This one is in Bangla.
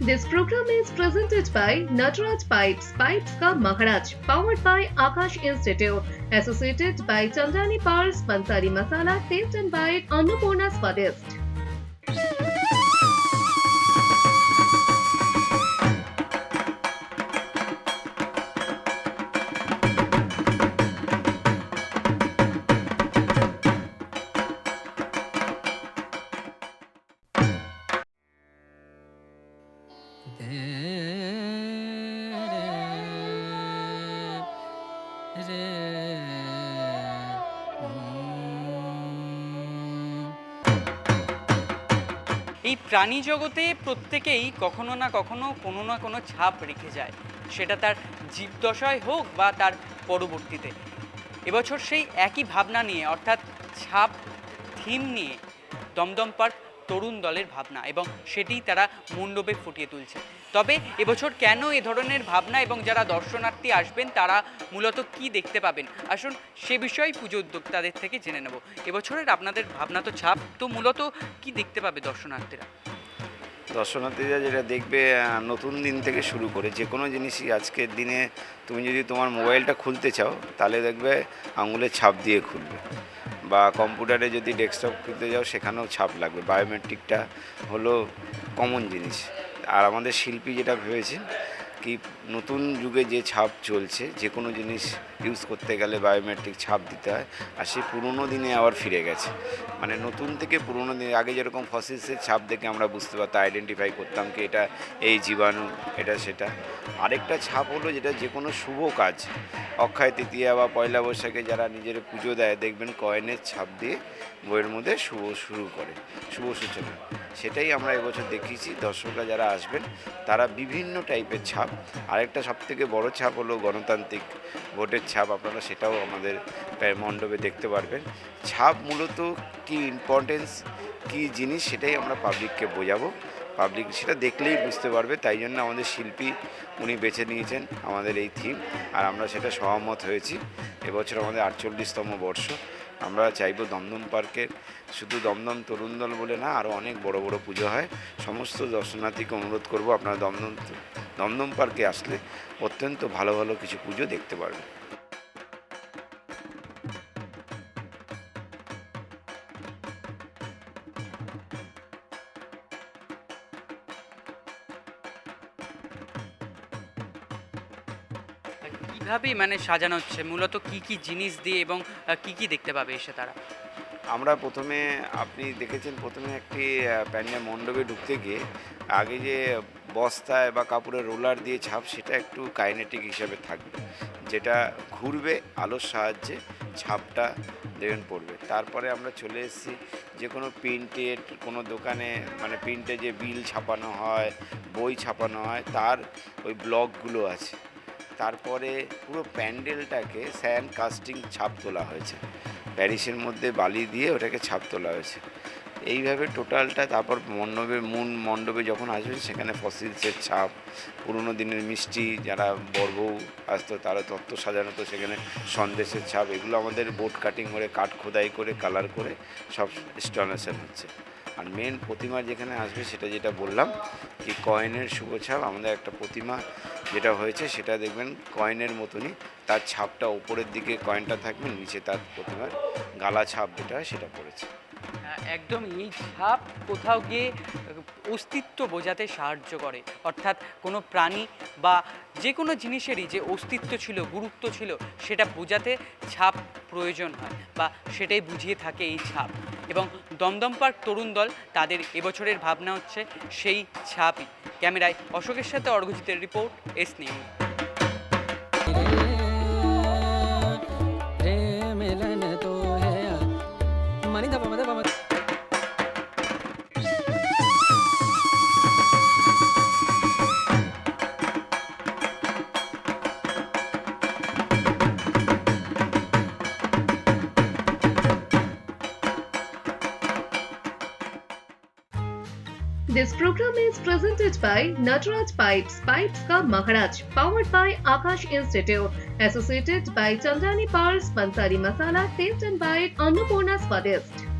This program is presented by Nataraj Pipes, Pipes Ka Maharaj, powered by Akash Institute, associated by Chandani Pars, Bansari Masala, Taste and by Annapurna Swadist. এই প্রাণী জগতে প্রত্যেকেই কখনো না কখনো কোনো না কোনো ছাপ রেখে যায়। সেটা তার জীবদশায় হোক বা তার পরবর্তীতে। এবছর সেই একই ভাবনা নিয়ে, অর্থাৎ ছাপ, থিম নিয়ে দমদম পার্ক তরুণ দলের ভাবনা এবং সেটি তারা মণ্ডপে ফুটিয়ে তুলছে। তবে এবছর কেন এ ধরনের ভাবনা এবং যারা দর্শনার্থী আসবেন, তারা মূলত কি দেখতে পাবেন? আসুন সে বিষয়ে পুজো উদ্যোক্তাদের থেকে জেনে নেব। এবছরের আপনাদের ভাবনা তো ছাপ, তো মূলত কি দেখতে পাবে দর্শনার্থীরা? দর্শনার্থীরা যেটা দেখবে নতুন দিন থেকে শুরু করে, যে কোনো জিনিসই আজকের দিনে তুমি যদি তোমার মোবাইলটা খুলতে চাও, তাহলে দেখবে আঙুলের ছাপ দিয়ে খুলবে। বা কম্পিউটারে যদি ডেস্কটপ খুলতে যাও, সেখানেও ছাপ লাগবে। বায়োমেট্রিকটা হলো কমন জিনিস। আর আমাদের শিল্পী যেটা ভেবেছে কি নতুন যুগে যে ছাপ চলছে, যে কোনো জিনিস ইউজ করতে গেলে বায়োমেট্রিক ছাপ দিতে হয়, আর সেই পুরোনো দিনে আবার ফিরে গেছে। মানে নতুন থেকে পুরনো দিনে, আগে যেরকম ফসিলসের ছাপ দেখে আমরা বুঝতে পারতাম আইডেন্টিফাই করতাম কি এটা এই জীবাণু, এটা সেটা। আরেকটা ছাপ হলো যেটা যে কোনো শুভ কাজ। অক্ষয় তৃতীয়া বা পয়লা বৈশাখে যারা নিজের পুজো দেয়, দেখবেন কয়েনের ছাপ দিয়ে বইয়ের মধ্যে শুভ শুরু করে, শুভ সূচনা। সেটাই আমরা এবছর দেখিয়েছি। দর্শকরা যারা আসবেন, তারা বিভিন্ন টাইপের ছাপ আরেকটা সবথেকে বড় ছাপ হলো গণতান্ত্রিক ভোটের ছাপ। আপনারা সেটাও আমাদের মণ্ডপে দেখতে পারবেন। ছাপ মূলত কি ইম্পর্টেন্স কি জিনিস সেটাই আমরা পাবলিককে বোঝাবো। পাবলিক সেটা দেখলেই বুঝতে পারবে, তাই জন্য আমাদের শিল্পী উনি বেছে নিয়েছেন আমাদের এই থিম আর আমরা সেটা সহমত হয়েছি। এবছর আমাদের আটচল্লিশতম বর্ষ। আমরা চাইব দমদম পার্কের শুধু দমদম তরুণ দল বলে না আরও অনেক বড় বড় পুজো হয়। সমস্ত দর্শনার্থীকে অনুরোধ করব আপনারা দমদম দমদম পার্কে আসলে অত্যন্ত ভালো ভালো কিছু পুজো দেখতে পারবেন কীভাবে মানে সাজানো হচ্ছে? মূলত কি কি জিনিস দিয়ে এবং কি কি দেখতে পাবে এসে তারা? আমরা প্রথমে আপনি দেখেছেন প্রথমে একটি প্যান্ডেল মণ্ডপে ঢুকতে গিয়ে আগে যে বস্তায় বা কাপড়ের রোলার দিয়ে ছাপ, সেটা একটু কাইনেটিক হিসাবে থাকবে। যেটা ঘুরবে, আলোর সাহায্যে ছাপটা দেবেন পড়বে তারপরে আমরা চলে এসেছি যে কোনো প্রিন্টেড, কোনো দোকানে মানে প্রিন্টে যে বিল ছাপানো হয়, বই ছাপানো হয়, তার ওই ব্লকগুলো আছে। তারপরে পুরো প্যান্ডেলটাকে স্যান্ড কাস্টিং ছাপ তোলা হয়েছে। প্যারিসের মধ্যে বালি দিয়ে ওটাকে ছাপ তোলা হয়েছে। এইভাবে টোটালটা তারপর মণ্ডপে, মূল মণ্ডপে যখন আসবেন সেখানে ফসিলসের ছাপ, পুরনো দিনের মিষ্টি, যারা বড়বউ আসতো তারা তত্ত্ব সাজানো তো সেখানে সন্দেশের ছাপ, এগুলো আমাদের বোট কাটিং করে, কাঠ খোদাই করে, কালার করে সব ইনস্টলেশন হচ্ছে আর মেন প্রতিমা যেখানে আসবে, সেটা যেটা বললাম, কি কয়েনের শুভ ছাপ, আমাদের একটা প্রতিমা যেটা হয়েছে, সেটা দেখবেন কয়েনের মতনই, তার ছাপটা উপরের দিকে কয়েনটা থাকবে, নিচে তার প্রতিমার গালা ছাপ যেটা, সেটা পড়েছে। একদম এই ছাপ কোথাও গিয়ে অস্তিত্ব বোঝাতে সাহায্য করে। অর্থাৎ কোনো প্রাণী বা যে কোনো জিনিসেরই যে অস্তিত্ব ছিল, গুরুত্ব ছিল, সেটা বোঝাতে ছাপ প্রয়োজন হয় বা সেটাই বুঝিয়ে থাকে এই ছাপ এবং দমদম পার্ক তরুণ দল তাদের এবছরের ভাবনা হচ্ছে সেই ছাপই ক্যামেরায় অশোকের সাথে অর্ঘজিতের report, S news. This program is presented by Nataraj Pipes, Pipes Ka Maharaj, powered by Akash Institute, associated by Chandani Pars, Bansari Masala, taped and by Annapurna Swadist.